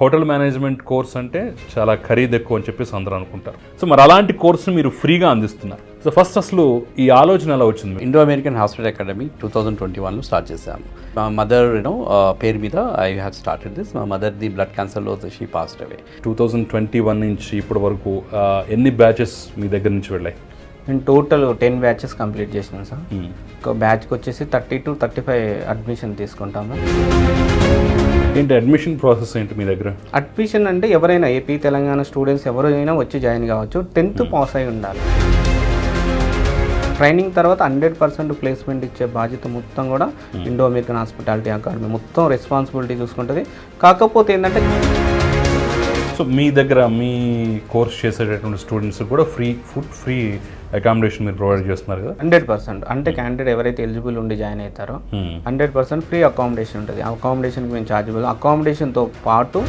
Hotel management course అంటే చాలా ఖరీదు ఎక్కువ అని చెప్పేసి అందరూ అనుకుంటారు. సో మరి అలాంటి కోర్సును మీరు ఫ్రీగా అందిస్తున్నారు. సో ఫస్ట్ అసలు ఈ ఆలోచన ఎలా వచ్చింది? Indo American hospital academy two thousand twenty వన్లో స్టార్ట్ చేశాము. మా మదర్ యూనో పేరు మీద ఐ హ్యావ్ స్టార్టెడ్ దిస్. మా mother the blood క్యాన్సర్లో she passed away. Two thousand twenty one నుంచి ఇప్పటి వరకు ఎన్ని బ్యాచెస్ మీ దగ్గర నుంచి వెళ్ళాయి? నేను టోటల్ టెన్ బ్యాచెస్ కంప్లీట్ చేసినాను సార్. ఒక బ్యాచ్కి వచ్చేసి thirty to thirty five admission తీసుకుంటాము. ఏంటి అడ్మిషన్ ప్రాసెస్ ఏంటి మీ దగ్గర? అడ్మిషన్ అంటే ఎవరైనా ఏపీ తెలంగాణ స్టూడెంట్స్ ఎవరైనా వచ్చి జాయిన్ కావచ్చు. టెన్త్ పాస్ అయి ఉండాలి. ట్రైనింగ్ తర్వాత హండ్రెడ్ పర్సెంట్ ప్లేస్మెంట్ ఇచ్చే బాధ్యత మొత్తం కూడా ఇండో అమెరికన్ హాస్పిటాలిటీ అకాడమీ మొత్తం రెస్పాన్సిబిలిటీ చూసుకుంటుంది. కాకపోతే ఏంటంటే సో మీ దగ్గర మీ కోర్స్ చేసేటటువంటి స్టూడెంట్స్ కూడా ఫ్రీ ఫుడ్ ఫ్రీ అకామిడేషన్ మీరు ప్రొవైడ్ చేస్తున్నారు కదా? Hundred percent. అంటే క్యాండిడేట్ ఎవరైతే ఎలిజిబుల్ ఉండి జాయిన్ అవుతారో Hmm. Hundred percent free accommodation ఉంటుంది. అకామిడేషన్కి మేము ఛార్జబుల్ అకామిడేషన్తో పాటు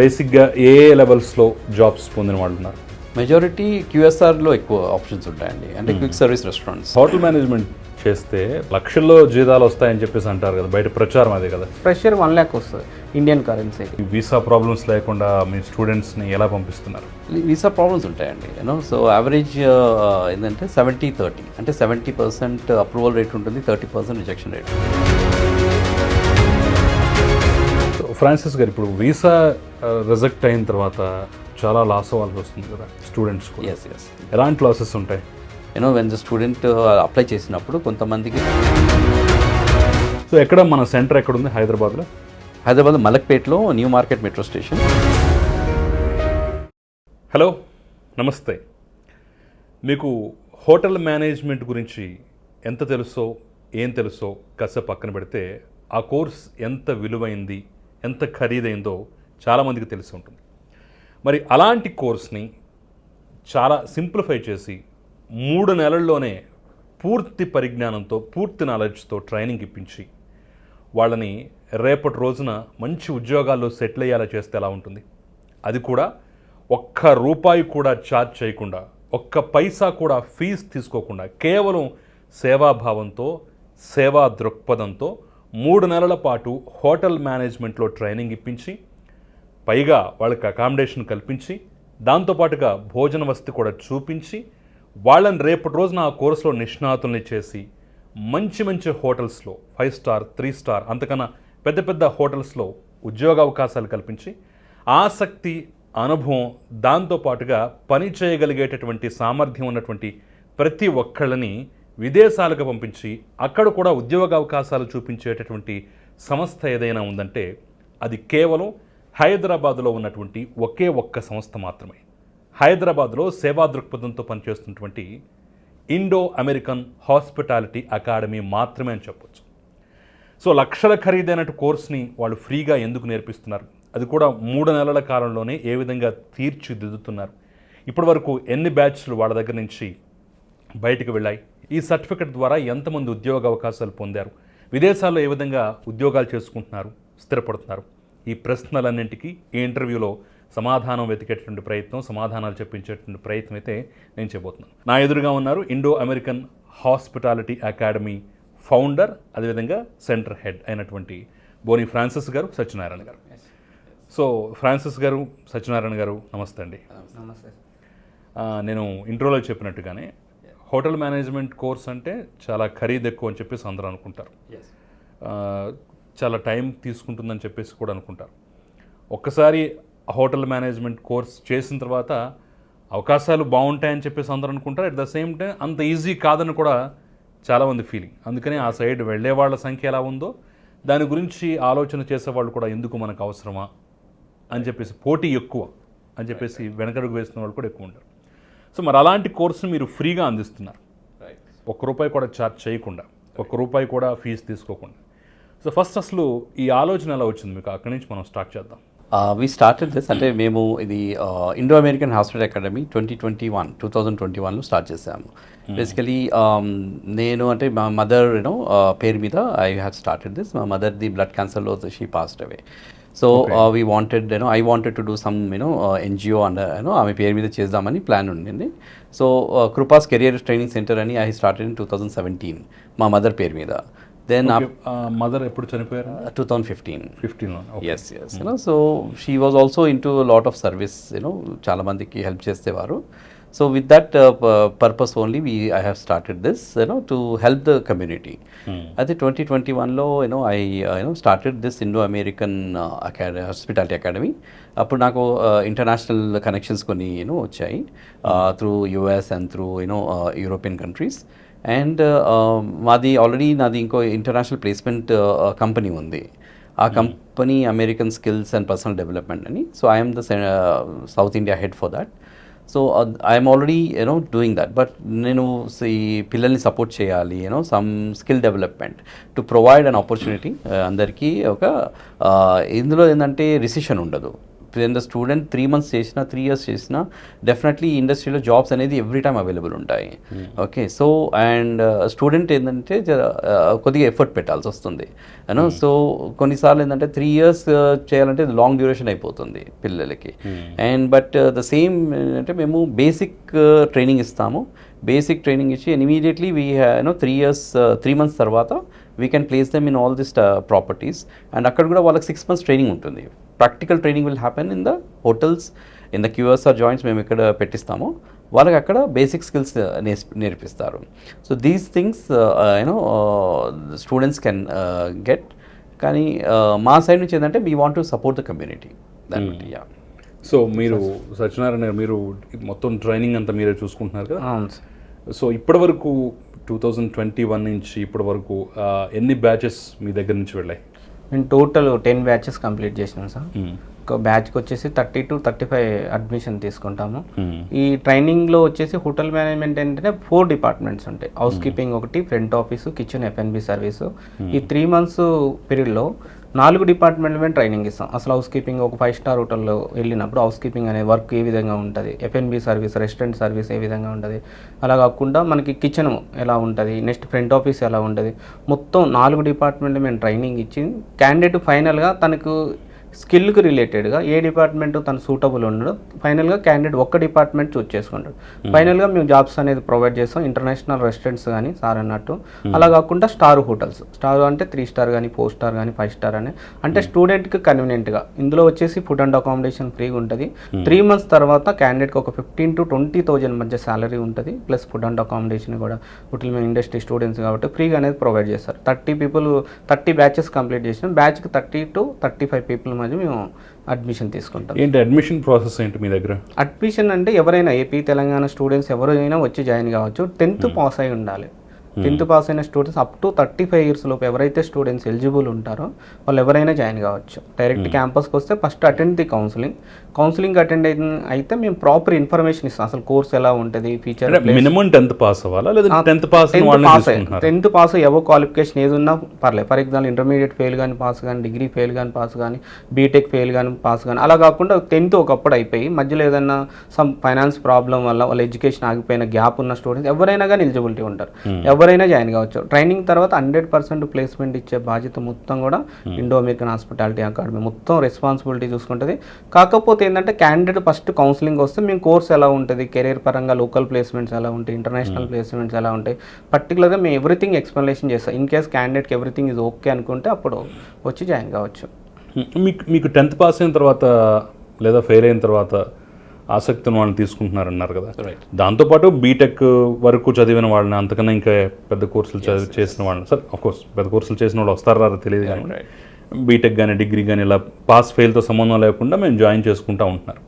బేసిక్గా ఏ లెవెల్స్లో జాబ్స్ పొందిన వాళ్ళు ఉన్నారు? మెజారిటీ క్యూఎస్ఆర్లో ఎక్కువ ఆప్షన్స్ ఉంటాయండి. అంటే quick service restaurants hotel management చేస్తే లక్షల్లో జీతాలు వస్తాయని చెప్పేసి అంటారు కదా బయట ప్రచారం అదే కదా. ప్రెషర్ వన్ ల్యాక్ వస్తుంది ఇండియన్ కరెన్సీకి ఈ వీసా ప్రాబ్లమ్స్ లేకుండా మీ స్టూడెంట్స్ని ఎలా పంపిస్తున్నారు? వీసా ప్రాబ్లమ్స్ ఉంటాయండి యూనో సో యావరేజ్ ఏంటంటే సెవెంటీ థర్టీ అంటే సెవెంటీ పర్సెంట్ అప్రూవల్ రేట్ ఉంటుంది thirty percent rejection rate so Francis గారు ఇప్పుడు వీసా రిజెక్ట్ అయిన తర్వాత చాలా లాస్ అవ్వాల్సి వస్తుంది కదా స్టూడెంట్స్ ఎస్ ఎలాంటి లాసెస్ ఉంటాయి? You know when the student apply చేసినప్పుడు కొంతమందికి సో ఎక్కడ మన సెంటర్ ఎక్కడ ఉంది హైదరాబాద్లో? Hyderabad మలక్పేట్లో new market metro station. Hello నమస్తే. మీకు హోటల్ మేనేజ్మెంట్ గురించి ఎంత తెలుసో ఏం తెలుసో కాసేపు పక్కన పెడితే ఆ కోర్స్ ఎంత విలువైంది ఎంత ఖరీదైందో చాలామందికి తెలిసి ఉంటుంది. మరి అలాంటి కోర్స్ని చాలా సింప్లిఫై చేసి మూడు నెలల్లోనే పూర్తి పరిజ్ఞానంతో పూర్తి నాలెడ్జ్తో ట్రైనింగ్ ఇప్పించి వాళ్ళని రేపటి రోజున మంచి ఉద్యోగాల్లో సెటిల్ అయ్యేలా చేస్తే ఎలా ఉంటుంది? అది కూడా ఒక్క రూపాయి కూడా ఛార్జ్ చేయకుండా ఒక్క పైసా కూడా ఫీజు తీసుకోకుండా కేవలం సేవాభావంతో సేవా దృక్పథంతో మూడు నెలల పాటు హోటల్ మేనేజ్మెంట్లో ట్రైనింగ్ ఇప్పించి పైగా వాళ్ళకి అకామిడేషన్ కల్పించి దాంతోపాటుగా భోజన వసతి కూడా చూపించి వాళ్ళని రేపటి రోజున ఆ కోర్సులో నిష్ణాతుల్ని చేసి మంచి మంచి హోటల్స్లో ఫైవ్ స్టార్ త్రీ స్టార్ అంతకన్నా పెద్ద పెద్ద హోటల్స్లో ఉద్యోగ అవకాశాలు కల్పించి ఆసక్తి అనుభవం దాంతోపాటుగా పని చేయగలిగేటటువంటి సామర్థ్యం ఉన్నటువంటి ప్రతి ఒక్కళ్ళని విదేశాలకు పంపించి అక్కడ కూడా ఉద్యోగ అవకాశాలు చూపించేటటువంటి సంస్థ ఏదైనా ఉందంటే అది కేవలం హైదరాబాదులో ఉన్నటువంటి ఒకే ఒక్క సంస్థ మాత్రమే. హైదరాబాద్లో సేవా దృక్పథంతో పనిచేస్తున్నటువంటి ఇండో అమెరికన్ హాస్పిటాలిటీ అకాడమీ మాత్రమే అని చెప్పొచ్చు. సో లక్షల ఖరీదైనటు కోర్స్ని వాళ్ళు ఫ్రీగా ఎందుకు నేర్పిస్తున్నారు? అది కూడా మూడు నెలల కాలంలోనే ఏ విధంగా తీర్చిదిద్దుతున్నారు? ఇప్పటి వరకు ఎన్ని బ్యాచ్లు వాళ్ళ దగ్గర నుంచి బయటకు వెళ్ళాయి? ఈ సర్టిఫికెట్ ద్వారా ఎంతమంది ఉద్యోగ అవకాశాలు పొందారు? విదేశాల్లో ఏ విధంగా ఉద్యోగాలు చేసుకుంటున్నారు? స్థిరపడుతున్నారు? ఈ ప్రశ్నలన్నింటికీ ఈ ఇంటర్వ్యూలో సమాధానం వెతికేటటువంటి ప్రయత్నం సమాధానాలు చెప్పించేటువంటి ప్రయత్నం అయితే నేను చేయబోతున్నాను. నా ఎదురుగా ఉన్నారు Indo American hospitality academy founder అదేవిధంగా సెంటర్ హెడ్ అయినటువంటి బోని ఫ్రాన్సిస్ గారు సత్యనారాయణ గారు. సో ఫ్రాన్సిస్ గారు సత్యనారాయణ గారు నమస్తే అండి. నమస్తే నేను ఇంట్రోలో చెప్పినట్టుగానే హోటల్ మేనేజ్మెంట్ కోర్స్ అంటే చాలా ఖరీదు ఎక్కువ అని చెప్పేసి అందరూ అనుకుంటారు. చాలా టైం తీసుకుంటుందని చెప్పేసి కూడా అనుకుంటారు. ఒక్కసారి హోటల్ మేనేజ్మెంట్ కోర్స్ చేసిన తర్వాత అవకాశాలు బాగుంటాయని చెప్పేసి అందరూ అనుకుంటారు. అట్ ద సేమ్ టైం అంత ఈజీ కాదని కూడా చాలామంది ఫీలింగ్ అందుకని ఆ సైడ్ వెళ్ళే వాళ్ళ సంఖ్య ఎలా ఉందో దాని గురించి ఆలోచన చేసేవాళ్ళు కూడా ఎందుకు మనకు అవసరమా అని చెప్పేసి పోటీ ఎక్కువ అని చెప్పేసి వెనకడుగు వేస్తున్న వాళ్ళు కూడా ఎక్కువ ఉంటారు. సో మరి అలాంటి కోర్సును మీరు ఫ్రీగా అందిస్తున్నారు. ఒక్క రూపాయి కూడా ఛార్జ్ చేయకుండా ఒక్క రూపాయి కూడా ఫీజు తీసుకోకుండా. సో ఫస్ట్ అసలు ఈ ఆలోచన ఎలా వచ్చింది మీకు? అక్కడి నుంచి మనం స్టార్ట్ చేద్దాం. వి స్టార్టెడ్ దిస్ అంటే మేము ఇది Indo American hospital academy twenty twenty one two thousand twenty వన్లో స్టార్ట్ చేసాము బేసికలీ నేను అంటే మా మదర్ యూనో పేరు మీద ఐ హ్యావ్ స్టార్టెడ్ దిస్ మా mother the blood క్యాన్సర్లో she passed away so we wanted you know I wanted to do some you know NGO and you know ఆమె పేరు మీద చేద్దామని ప్లాన్ ఉండింది. So Kripa's career training centre అని I started in two thousand seventeen మా mother పేరు మీద. Then mother ఎప్పుడు చనిపోయారు? టూ థౌజండ్ ఫిఫ్టీన్ ఫిఫ్టీన్లో yes yes you know so she was also in to lot of service you know చాలా మందికి help చేసేవారు. So with that purpose only we I have started this you know to help the community అయితే twenty twenty వన్లో you know I you know started this Indo American academy hospitality academy అప్పుడు నాకు international connections కొన్ని you know వచ్చాయి. Through US and through you know European countries and మాది already నాది ఇంకో international placement company ఉంది. ఆ company American skills and personal development అని. So I'm the south India head for that so I'm already you know doing that but నేను ఈ పిల్లల్ని support చేయాలి you know some skill development to provide an opportunity అందరికీ ఒక uh, ఇందులో ఏంటంటే recession ఉండదు. ద స్టూడెంట్ త్రీ మంత్స్ చేసినా త్రీ ఇయర్స్ చేసినా డెఫినెట్లీ ఇండస్ట్రీలో జాబ్స్ అనేది ఎవ్రీ టైమ్ అవైలబుల్ ఉంటాయి. ఓకే సో అండ్ స్టూడెంట్ ఏంటంటే uh, కొద్దిగా ఎఫర్ట్ పెట్టాల్సి వస్తుంది. యూనో సో కొన్నిసార్లు ఏంటంటే త్రీ ఇయర్స్ చేయాలంటే లాంగ్ డ్యూరేషన్ అయిపోతుంది పిల్లలకి. అండ్ బట్ ద సేమ్ అంటే మేము బేసిక్ ట్రైనింగ్ ఇస్తాము. బేసిక్ ట్రైనింగ్ ఇచ్చి immediately we you know three years three months తర్వాత we can place them in all this properties and అక్కడ కూడా వాళ్ళకి సిక్స్ మంత్స్ ట్రైనింగ్ ఉంటుంది. Practical training will happen in the hotels in the QSR joints మేము ఇక్కడ పెట్టిస్తాము. వాళ్ళకి అక్కడ బేసిక్ స్కిల్స్ నేర్పిస్తారు. So these things you know students can get. కానీ uh, మా సైడ్ నుంచి ఏంటంటే we want to support the community దాన్ని బట్టి యా సో మీరు సత్యనారాయణ గారు, మీరు మొత్తం ట్రైనింగ్ అంతా మీరే చూసుకుంటున్నారు కదా? అవును సార్. సో ఇప్పటి వరకు టూ థౌజండ్ ట్వంటీ వన్ నుంచి ఇప్పటి వరకు ఎన్ని బ్యాచెస్ మీ దగ్గర నుంచి వెళ్ళాయి? మేము టోటల్ టెన్ బ్యాచెస్ కంప్లీట్ చేసినాం సార్. ఒక బ్యాచ్కి వచ్చేసి thirty to thirty five admission తీసుకుంటాము. ఈ ట్రైనింగ్లో వచ్చేసి హోటల్ మేనేజ్మెంట్ ఏంటంటే ఫోర్ డిపార్ట్మెంట్స్ ఉంటాయి. హౌస్ కీపింగ్ ఒకటి front office kitchen F N B service. ఈ త్రీ మంత్స్ పీరియడ్లో నాలుగు డిపార్ట్మెంట్ మీద ట్రైనింగ్ ఇస్తాం. అసలు హౌస్ కీపింగ్ ఒక ఫైవ్ స్టార్ హోటల్లో వెళ్ళినప్పుడు హౌస్ కీపింగ్ అనే వర్క్ ఏ విధంగా ఉంటుంది? F N B service restaurant service ఏ విధంగా ఉంటుంది? అలా కాకుండా మనకి కిచెన్ ఎలా ఉంటుంది? నెక్స్ట్ ఫ్రంట్ ఆఫీస్ ఎలా ఉంటుంది? మొత్తం నాలుగు డిపార్ట్మెంట్లు మేము ట్రైనింగ్ ఇచ్చి క్యాండిడేట్ ఫైనల్గా తనకు స్కిల్కి రిలేటెడ్గా ఏ డిపార్ట్మెంట్ తను సూటబుల్ ఉండడు ఫైనల్గా క్యాండిడేట్ ఒక్క డిపార్ట్మెంట్ చూస్ చేసుకుంటాడు. ఫైనల్గా మేము జాబ్స్ అనేది ప్రొవైడ్ చేస్తాం. ఇంటర్నేషనల్ రెస్టారెంట్స్ కానీ సార్ అన్నట్టు. అలా కాకుండా స్టార్ హోటల్స్. స్టార్ అంటే త్రీ స్టార్ కానీ ఫోర్ స్టార్ కానీ ఫైవ్ స్టార్ అని. అంటే స్టూడెంట్కి కన్వీనియంట్గా. ఇందులో వచ్చేసి ఫుడ్ అండ్ అకామిడేషన్ ఫ్రీగా ఉంటుంది. త్రీ మంత్స్ తర్వాత క్యాండిడేట్కి ఒక ఫిఫ్టీన్ టు ట్వంటీ థౌజండ్ మధ్య శాలరీ ఉంటుంది. ప్లస్ ఫుడ్ అండ్ అకామిడేషన్ కూడా. హోటల్ మేము ఇండస్ట్రీ స్టూడెంట్స్ కాబట్టి ఫ్రీగా అనేది ప్రొవైడ్ చేస్తారు. Thirty people thirty batches complete చేసినాం. బ్యాచ్కి thirty to thirty five people మధ్య మేము అడ్మిషన్ తీసుకుంటాం. ఏంటి అడ్మిషన్ ప్రాసెస్ ఏంటి మీ దగ్గర? అడ్మిషన్ అంటే ఎవరైనా ఏపీ తెలంగాణ స్టూడెంట్స్ ఎవరైనా వచ్చి జాయిన్ కావచ్చు. టెన్త్ పాస్ అయి ఉండాలి. టెన్త్ పాస్ అయిన students up to thirty five years లోపు ఎవరైతే స్టూడెంట్స్ ఎలిజిబుల్ ఉంటారో వాళ్ళు ఎవరైనా జాయిన్ కావచ్చు డైరెక్ట్ క్యాంపస్కి వస్తే first attend the counselling counselling attend అయితే మేము ప్రాపర్ ఇన్ఫర్మేషన్ ఇస్తాం. అసలు కోర్స్ ఎలా ఉంటుంది ఫీచర్ మినిమం టెన్త్ పాస్ అవ్వాలా? లేదా tenth pass pass tenth pass ఎవో qualification ఏది ఉన్నా పర్లేదు ఫర్ ఎగ్జాంపుల్ ఇంటర్మీడియట్ ఫెయిల్ కానీ పాస్ కానీ డిగ్రీ ఫెయిల్ కానీ పాస్ కానీ బీటెక్ ఫెయిల్ కానీ పాస్ కానీ అలా కాకుండా టెన్త్ ఒకప్పుడు అయిపోయి మధ్యలో ఏదైనా సమ్ ఫైనాన్స్ ప్రాబ్లం వల్ల వాళ్ళ ఎడ్యుకేషన్ ఆగిపోయిన గ్యాప్ ఉన్న స్టూడెంట్స్ ఎవరైనా కానీ ఎలిజిబిలిటీ ఉంటారు. ఎవరైనా జాయిన్ కావచ్చు. ట్రైనింగ్ తర్వాత హండ్రెడ్ పర్సెంట్ ప్లేస్మెంట్ ఇచ్చే బాధ్యత మొత్తం కూడా ఇండో అమెరికన్ హాస్పిటాలిటీ అకాడమీ. మొత్తం రెస్పాన్సిబిలిటీ చూసుకుంటుంది. కాకపోతే ఏంటంటే క్యాండిడేట్ ఫస్ట్ కౌన్సిలింగ్ వస్తే మేము కోర్స్ ఎలా ఉంటుంది? కెరీర్ పరంగా లోకల్ ప్లేస్మెంట్స్ ఎలా ఉంటాయి? ఇంటర్నేషనల్ ప్లేస్మెంట్స్ ఎలా ఉంటాయి? పర్టికులర్గా మేము ఎవ్రీథింగ్ ఎక్స్ప్లెనేషన్ చేస్తాం. ఇన్ కేస్ క్యాండిడేట్కి ఎవ్రీథింగ్ ఇస్ ఓకే అనుకుంటే అప్పుడు వచ్చి జాయిన్ కావచ్చు. మీకు మీకు టెన్త్ పాస్ అయిన తర్వాత లేదా ఫెయిల్ అయిన తర్వాత ఆసక్తి ఉన్న వాళ్ళని తీసుకుంటున్నారన్నారు కదా. దాంతోపాటు బీటెక్ వరకు చదివిన వాళ్ళని అంతకన్నా ఇంకా పెద్ద కోర్సులు చదివి చేసిన వాళ్ళని. సార్ కోర్స్ పెద్ద కోర్సులు చేసిన వాళ్ళు వస్తారా తెలియదు కానీ బీటెక్ కానీ డిగ్రీ కానీ ఇలా పాస్ ఫెయిల్తో సంబంధం లేకుండా మేము జాయిన్ చేసుకుంటా ఉంటున్నారు.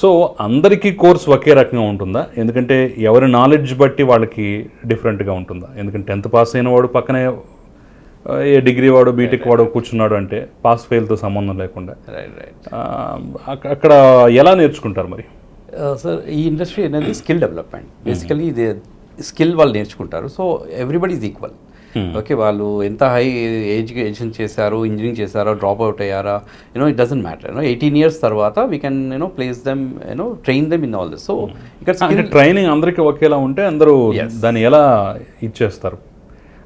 సో అందరికీ కోర్స్ ఒకే రకంగా ఉంటుందా? ఎందుకంటే ఎవరి నాలెడ్జ్ బట్టి వాళ్ళకి డిఫరెంట్గా ఉంటుందా? ఎందుకంటే టెన్త్ పాస్ అయిన వాడు పక్కనే ఏ డిగ్రీ వాడు బీటెక్ వాడు కూర్చున్నాడు అంటే పాస్ ఫెయిల్తో సంబంధం లేకుండా. అక్కడ ఎలా నేర్చుకుంటారు మరి? సార్ ఈ ఇండస్ట్రీ అనేది స్కిల్ డెవలప్మెంట్. బేసికలీ ఇది స్కిల్ వాళ్ళు నేర్చుకుంటారు. So everybody is equal okay వాళ్ళు ఎంత హై ఎడ్యుకేషన్ చేశారు ఇంజనీరింగ్ చేశారో డ్రాప్ అవుట్ అయ్యారా you know it doesn't matter you know eighteen years తర్వాత we can you know place them you know train them in all this so ఇక్కడ training అందరికీ ఒకేలా ఉంటే అందరూ దాన్ని ఎలా ఇచ్చేస్తారు?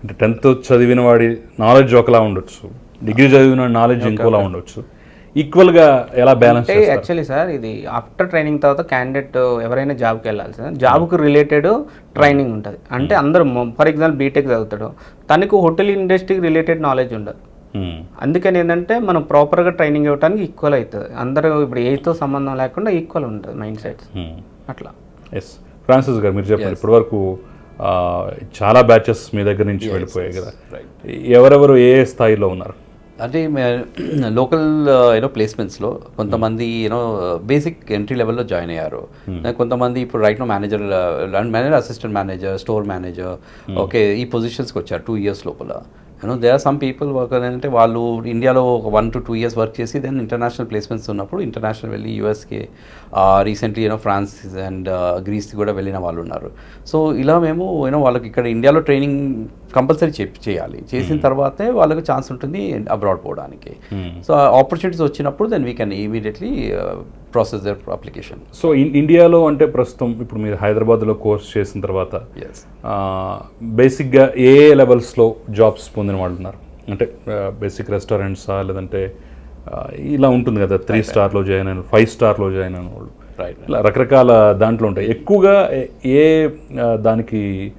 అంటే టెన్త్ చదివిన వాడి నాలెడ్జ్ ఒకలా ఉండొచ్చు. డిగ్రీ చదివిన నాలెడ్జ్ ఇంకోలా ఉండొచ్చు. ఈక్వల్గా ఎలా బ్యాలెన్స్ అంటే యాక్చువల్లీ సార్ ఇది ఆఫ్టర్ ట్రైనింగ్ తర్వాత క్యాండిడేట్ ఎవరైనా జాబ్కి వెళ్ళాలి సార్. జాబ్కి రిలేటెడ్ ట్రైనింగ్ ఉంటుంది. అంటే అందరూ ఫర్ ఎగ్జాంపుల్ బీటెక్ చదువుతాడు. తనకు హోటల్ ఇండస్ట్రీకి రిలేటెడ్ నాలెడ్జ్ ఉండదు. అందుకని ఏంటంటే మనం ప్రాపర్గా ట్రైనింగ్ ఇవ్వడానికి ఈక్వల్ అవుతుంది. అందరూ ఇప్పుడు ఏజ్తో సంబంధం లేకుండా ఈక్వల్ ఉంటుంది మైండ్ సెట్స్ అట్లా. ఎస్ ఫ్రాన్సిస్ గారు మీరు చెప్పండి. ఇప్పటివరకు చాలా బ్యాచెస్ మీ దగ్గర నుంచి వెళ్ళిపోయాయి కదా. ఎవరెవరు ఏ ఏ స్థాయిలో ఉన్నారు? అంటే లోకల్ యూనో ప్లేస్మెంట్స్లో కొంతమంది యూనో బేసిక్ ఎంట్రీ లెవెల్లో జాయిన్ అయ్యారు. కొంతమంది ఇప్పుడు right now manager manager assistant manager store manager okay ఈ పొజిషన్స్కి వచ్చారు టూ ఇయర్స్ లోపల. You know they are some people work అంటే వాళ్ళు ఇండియాలో ఒక one to two years work చేసి దెన్ ఇంటర్నేషనల్ ప్లేస్మెంట్స్ ఉన్నప్పుడు ఇంటర్నేషనల్ వెళ్ళి యూఎస్కి recently you know France and గ్రీస్కి కూడా వెళ్ళిన వాళ్ళు ఉన్నారు. సో ఇలా మేము యూనో వాళ్ళకి ఇక్కడ ఇండియాలో ట్రైనింగ్ కంపల్సరీ చేయాలి. చేసిన తర్వాతే వాళ్ళకి ఛాన్స్ ఉంటుంది అబ్రాడ్ పోవడానికి. సో ఆపర్చునిటీస్ వచ్చినప్పుడు then we can immediately process their application so in- ఇండియాలో అంటే ప్రస్తుతం ఇప్పుడు మీరు హైదరాబాద్లో కోర్స్ చేసిన తర్వాత బేసిక్గా ఏ ఏ లెవెల్స్లో జాబ్స్ పొందిన వాళ్ళు ఉన్నారు? అంటే బేసిక్ రెస్టారెంట్సా లేదంటే ఇలా ఉంటుంది కదా త్రీ స్టార్లో జాయిన్ అయిన ఫైవ్ స్టార్లో జాయిన్ అయిన వాళ్ళు. రైట్ ఇలా రకరకాల దాంట్లో ఉంటాయి. ఎక్కువగా ఏ- దానికి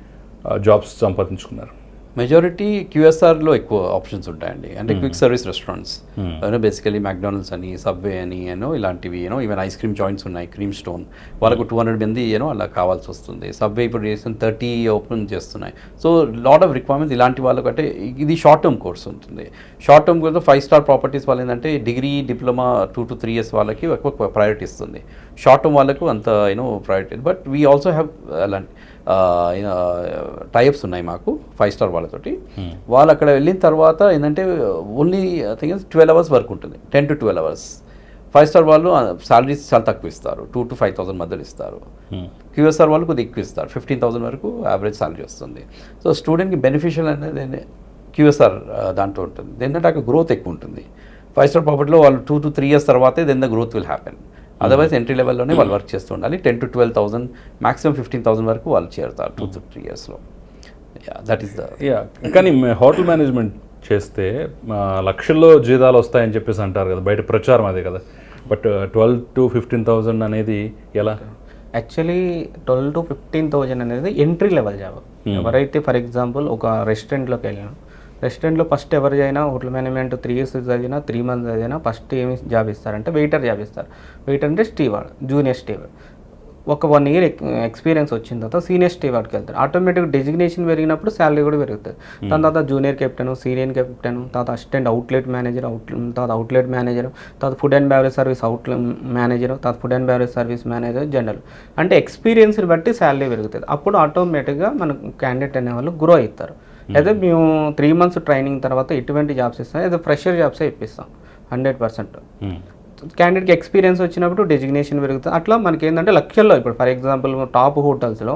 జాబ్స్ సంపాదించుకున్నారు? మెజారిటీ క్యూఎస్ఆర్లో ఎక్కువ ఆప్షన్స్ ఉంటాయండి. అంటే quick service restaurants basically McDonald's అని సబ్వే అని యూనో ఇలాంటివి you know even ice cream joints ఉన్నాయి క్రీమ్ స్టోన్ వాళ్ళకు టూ హండ్రెడ్ మంది యూనో అలా కావాల్సి వస్తుంది. సబ్వే ఇప్పుడు చేసిన థర్టీ ఓపెన్ చేస్తున్నాయి. సో లాట్ ఆఫ్ రిక్వైర్మెంట్స్ ఇలాంటి వాళ్ళకు అంటే ఇది షార్ట్ టర్మ్ కోర్స్ ఉంటుంది. Short term course five star properties వాళ్ళు ఏంటంటే degree diploma two to three years వాళ్ళకి ఎక్కువ ప్రయారిటీ ఇస్తుంది. షార్ట్ టర్మ్ వాళ్ళకు అంత you know priority but we also have అలాంటి టైప్స్ ఉన్నాయి మాకు ఫైవ్ స్టార్ వాళ్ళతోటి. వాళ్ళు అక్కడ వెళ్ళిన తర్వాత ఏంటంటే only thing twelve hours work ఉంటుంది. Ten to twelve hours five star వాళ్ళు సాలరీస్ చాలా తక్కువ ఇస్తారు. టూ టు ఫైవ్ థౌసండ్ మధ్యలో ఇస్తారు. క్యూఎస్ఆర్ వాళ్ళు కొద్దిగా ఎక్కువ ఇస్తారు. ఫిఫ్టీన్ థౌసండ్ వరకు యావరేజ్ సాలరీ వస్తుంది. సో స్టూడెంట్కి బెనిఫిషియల్ అనేది క్యూఎస్ఆర్ దాంట్లో ఉంటుంది. ఏంటంటే అక్కడ గ్రోత్ ఎక్కువ ఉంటుంది. ఫైవ్ స్టార్ ప్రాపర్టీలో వాళ్ళు టూ టు త్రీ ఇయర్స్ తర్వాతే then the growth will happen otherwise entry లెవెల్లోనే వాళ్ళు వర్క్ చేస్తూ ఉండాలి. Ten to twelve thousand maximum fifteen thousand వరకు వాళ్ళు చేరుతారు టూ టు త్రీ ఇయర్స్లో దట్ ఈస్ ద యా కానీ హోటల్ మేనేజ్మెంట్ చేస్తే లక్షల్లో జీతాలు వస్తాయని చెప్పేసి అంటారు కదా బయట ప్రచారం అదే కదా. But twelve to fifteen thousand అనేది ఎలా? Actually twelve to fifteen thousand అనేది ఎంట్రీ లెవెల్ జాబ్ ఎవరైతే ఫర్ ఎగ్జాంపుల్ ఒక రెస్టారెంట్లోకి వెళ్ళాను రెస్టారెంట్లో ఫస్ట్ ఎవరు అయినా హోటల్ మేనేజ్మెంట్ త్రీ ఇయర్స్ చదివినా త్రీ మంత్స్ చదివినా ఫస్ట్ ఏమి జాబ్ ఇస్తారంటే వెయిటర్ జాబ్ ఇస్తారు. వెయిటర్ అంటే స్టీవార్డ్ జూనియర్ స్టీవార్డ్. ఒక వన్ ఇయర్ ఎక్స్పీరియన్స్ వచ్చిన తర్వాత సీనియర్ స్టీవార్డ్కి వెళ్తారు. ఆటోమేటిక్ డెసిగ్నేషన్ పెరిగినప్పుడు శాలరీ కూడా పెరుగుతుంది. దాని తర్వాత జూనియర్ కెప్టెన్ సీనియర్ కెప్టెన్ తర్వాత అసిస్టెంట్ అవుట్లెట్ మేనేజర్ అవుట్ తర్వాత అవుట్లెట్ మేనేజర్ తర్వాత food and beverage service out manager తర్వాత food and beverage service manager general అంటే ఎక్స్పీరియన్స్ని బట్టి శాలరీ పెరుగుతుంది. అప్పుడు ఆటోమేటిక్గా మన క్యాండిడేట్ అనేవాళ్ళు గ్రో అవుతారు. అయితే మేము త్రీ మంత్స్ ట్రైనింగ్ తర్వాత ఎటువంటి జాబ్స్ ఇస్తాం? అయితే ఫ్రెషర్ జాబ్సే ఇప్పిస్తాం హండ్రెడ్ పర్సెంట్ క్యాండిడేట్కి ఎక్స్పీరియన్స్ వచ్చినప్పుడు డెసిగ్నేషన్ పెరుగుతుంది. అట్లా మనకి ఏంటంటే లక్షల్లో ఇప్పుడు ఫర్ ఎగ్జాంపుల్ టాప్ హోటల్స్లో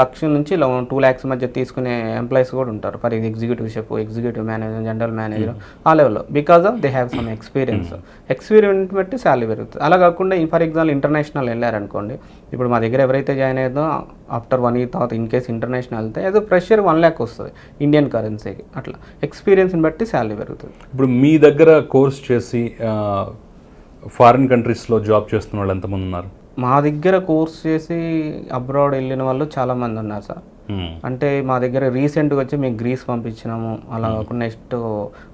లక్ష నుంచి టూ ల్యాక్స్ మధ్య తీసుకునే ఎంప్లాయీస్ కూడా ఉంటారు. For executive chef executive manager general manager ఆ లెవెల్లో. Because of they have some experience. Experience బట్టి శాలరీ పెరుగుతుంది. అలా కాకుండా ఫర్ ఎగ్జాంపుల్ ఇంటర్నేషనల్ వెళ్ళారనుకోండి. ఇప్పుడు మా దగ్గర ఎవరైతే జాయిన్ అయ్యేదో ఆఫ్టర్ వన్ ఇయర్ తర్వాత ఇన్ కేస్ ఇంటర్నేషనల్ వెళ్తే ఏదో ప్రెషర్ వన్ ల్యాక్ వస్తుంది ఇండియన్ కరెన్సీకి. అట్లా. ఎక్స్పీరియన్స్ని బట్టి శాలరీ పెరుగుతుంది. ఇప్పుడు మీ దగ్గర కోర్స్ చేసి ఫారిన్ కంట్రీస్లో జాబ్ చేస్తున్న వాళ్ళు ఎంతమంది ఉన్నారు? మా దగ్గర కోర్స్ చేసి అబ్రాడ్ వెళ్ళిన వాళ్ళు చాలామంది ఉన్నారు సార్. అంటే మా దగ్గర రీసెంట్గా వచ్చి మేము గ్రీస్ పంపించినాము. అలా కాకుండా నెక్స్ట్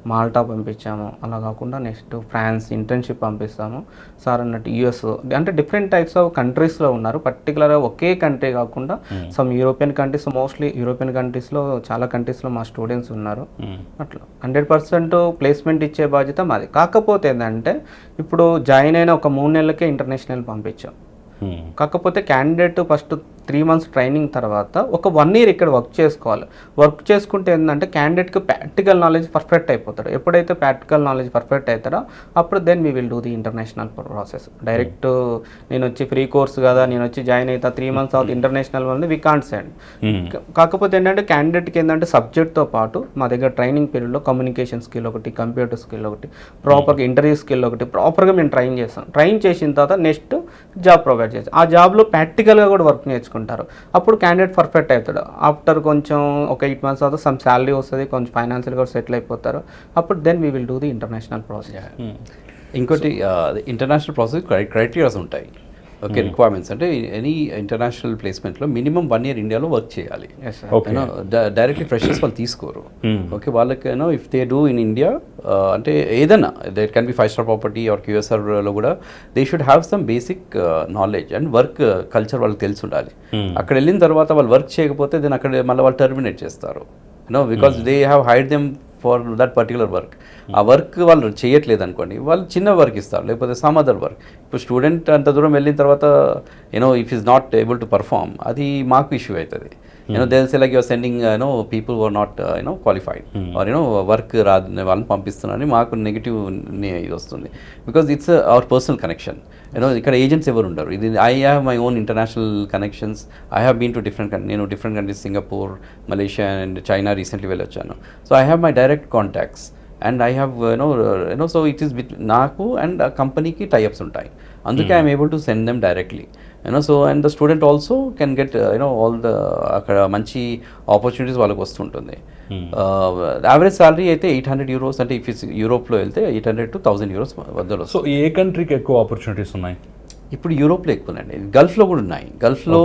మాల్టా పంపించాము. అలా కాకుండా నెక్స్ట్ ఫ్రాన్స్ ఇంటర్న్షిప్ పంపిస్తాము. సార్ అన్నట్టు యూఎస్ అంటే డిఫరెంట్ టైప్స్ ఆఫ్ కంట్రీస్లో ఉన్నారు. పర్టికులర్గా ఒకే కంట్రీ కాకుండా some European countries mostly European కంట్రీస్లో చాలా కంట్రీస్లో మా స్టూడెంట్స్ ఉన్నారు. అట్లా. హండ్రెడ్ పర్సెంట్ ప్లేస్మెంట్ ఇచ్చే బాధ్యత మాది. కాకపోతే ఏంటంటే ఇప్పుడు జాయిన్ అయిన ఒక మూడు నెలలకే ఇంటర్నేషనల్ పంపించాం. కాకపోతే candidate first three months training తర్వాత ఒక వన్ ఇయర్ ఇక్కడ వర్క్ చేసుకోవాలి. వర్క్ చేసుకుంటే ఏంటంటే క్యాండిడేట్కి ప్రాక్టికల్ నాలెడ్జ్ పర్ఫెక్ట్ అయిపోతాడు. ఎప్పుడైతే ప్రాక్టికల్ నాలెడ్జ్ పర్ఫెక్ట్ అవుతాడో అప్పుడు then we will do the international process direct నేను వచ్చి ఫ్రీ కోర్స్ కదా నేను వచ్చి జాయిన్ అవుతా త్రీ మంత్స్ అవుతుంది ఇంటర్నేషనల్ వల్ల వి కాంట్ సెండ్ కాకపోతే ఏంటంటే క్యాండిడేట్కి ఏంటంటే సబ్జెక్ట్తో పాటు మా దగ్గర ట్రైనింగ్ పీరియడ్లో కమ్యూనికేషన్ స్కిల్ ఒకటి కంప్యూటర్ స్కిల్ ఒకటి ప్రాపర్గా ఇంటర్వ్యూ స్కిల్ ఒకటి ప్రాపర్గా మేము ట్రైన్ చేస్తాం. ట్రైన్ చేసిన తర్వాత నెక్స్ట్ జాబ్ ప్రొవైడ్ చేస్తాం. ఆ జాబ్లో ప్రాక్టికల్గా కూడా వర్క్ నేర్చుకుంటారు అప్పుడు క్యాండిడేట్ పర్ఫెక్ట్ అవుతాడు. ఆఫ్టర్ కొంచెం ఒక ఎయిట్ మంత్స్ తర్వాత సమ్ శాలరీ వస్తుంది కొంచెం ఫైనాన్షియల్గా కూడా సెటిల్ అయిపోతారు. అప్పుడు then we will do the international process ఇంకోటి ఇంటర్నేషనల్ ప్రాసెస్ క్రైటీరియాస్ ఉంటాయి. ఓకే రిక్వైర్మెంట్స్ అంటే ఎనీ ఇంటర్నేషనల్ ప్లేస్మెంట్లో మినిమం వన్ ఇయర్ ఇండియాలో వర్క్ చేయాలి. డైరెక్ట్లీ ఫ్రెషర్స్ వాళ్ళు తీసుకోరు. Hmm. Okay వాళ్ళకేనో if they do in India అంటే ఏదైనా that can be five star property or క్యూఎస్ఆర్లో కూడా they should have some basic knowledge and work culture వాళ్ళకి తెలిసి ఉండాలి Hmm. అక్కడ వెళ్ళిన తర్వాత వాళ్ళు వర్క్ చేయకపోతే దెన్ అక్కడ మళ్ళీ వాళ్ళు టర్మినేట్ చేస్తారు. You know because they have hired them for that particular work. ఆ వర్క్ వాళ్ళు చేయట్లేదు అనుకోండి వాళ్ళు చిన్న వర్క్ ఇస్తారు లేకపోతే సమ్ అదర్ వర్క్. ఇప్పుడు స్టూడెంట్ అంత దూరం వెళ్ళిన తర్వాత you know if is not able to perform అది మాకు ఇష్యూ అవుతుంది. You know they'll like your sending you know people were not you know qualified or you know work రాదు వాళ్ళని పంపిస్తున్నారని మాకు నెగిటివ్ ఇది వస్తుంది. Because it's our personal connection you know ఇక్కడ ఏజెంట్స్ ఎవరు ఉండరు. ఇది I have my own international connections I have been to different నేను different countries Singapore Malaysia and China recently వెళ్ళొచ్చాను. So I have my direct contacts and I have you know you know so it is with నాకు and ఆ కంపెనీకి tie-ups ఉంటాయి. అందుకే I'm able to send them directly you know so and the student also can get you know all the అక్కడ మంచి opportunities వాళ్ళకి వస్తుంటుంది average salary అయితే ఎయిట్ హండ్రెడ్ యూరోస్ అంటే ఇఫ్ యూరోప్లో వెళ్తే eight hundred to thousand euros మధ్యలో so ఏ కంట్రీకి ఎక్కువ ఆపర్చునిటీస్ ఉన్నాయి? ఇప్పుడు యూరోప్లో ఎక్కువనండి గల్ఫ్లో కూడా ఉన్నాయి. గల్ఫ్లో